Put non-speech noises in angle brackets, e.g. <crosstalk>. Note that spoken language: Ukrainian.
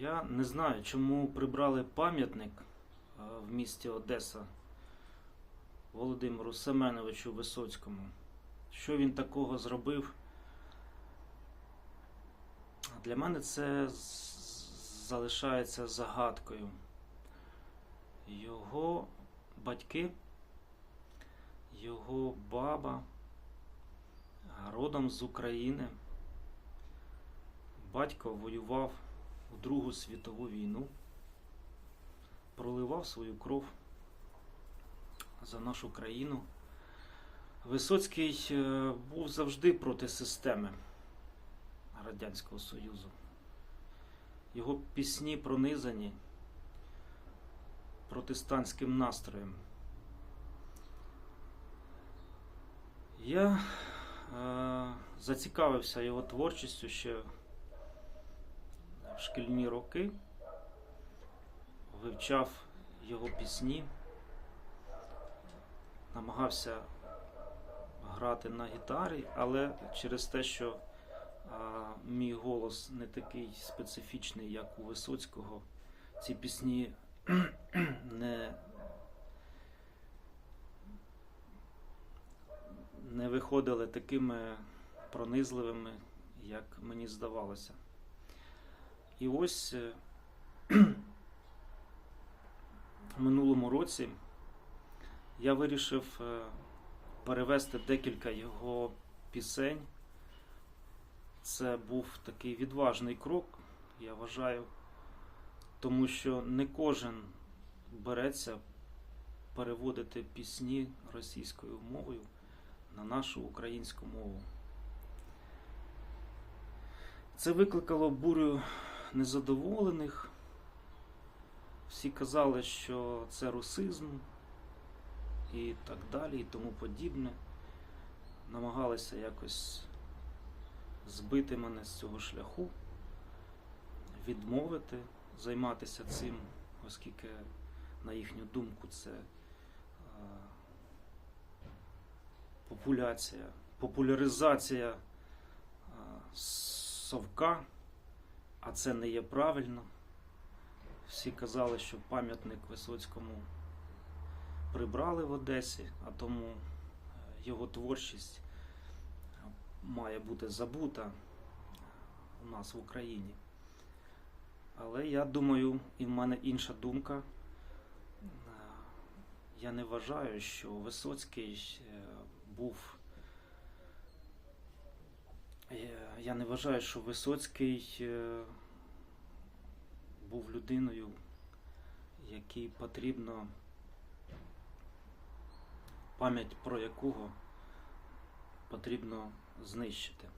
Я не знаю, чому прибрали пам'ятник е, в місті Одеса Володимиру Семеновичу Висоцькому. Що він такого зробив? Для мене це залишається загадкою. Його батьки, його баба родом з України. Батько воював у Другу світову війну, проливав свою кров за нашу країну. Висоцький е, був завжди проти системи Радянського Союзу. Його пісні пронизані протестантським настроєм. Я е, зацікавився його творчістю ще шкільні роки, вивчав його пісні, намагався грати на гітарі, але через те, що а, мій голос не такий специфічний, як у Висоцького, ці пісні <clears throat> не, не виходили такими пронизливими, як мені здавалося. І ось е, в <clears throat> минулому році я вирішив е, перевести декілька його пісень. Це був такий відважний крок, я вважаю, тому що не кожен береться переводити пісні російською мовою на нашу українську мову. Це викликало бурю незадоволених. Всі казали, що це русизм і так далі, і тому подібне. Намагалися якось збити мене з цього шляху, відмовити, займатися цим, оскільки, на їхню думку, це е, популяція, популяризація е, совка, а це не є правильно. Всі казали, що пам'ятник Висоцькому прибрали в Одесі, а тому е, його творчість має бути забута у нас в Україні. Але я думаю, і в мене інша думка. Е, Я не вважаю, що Висоцький е, був. Е, Я не вважаю, що Висоцький е, був людиною, якій потрібно пам'ять про якого потрібно знищити.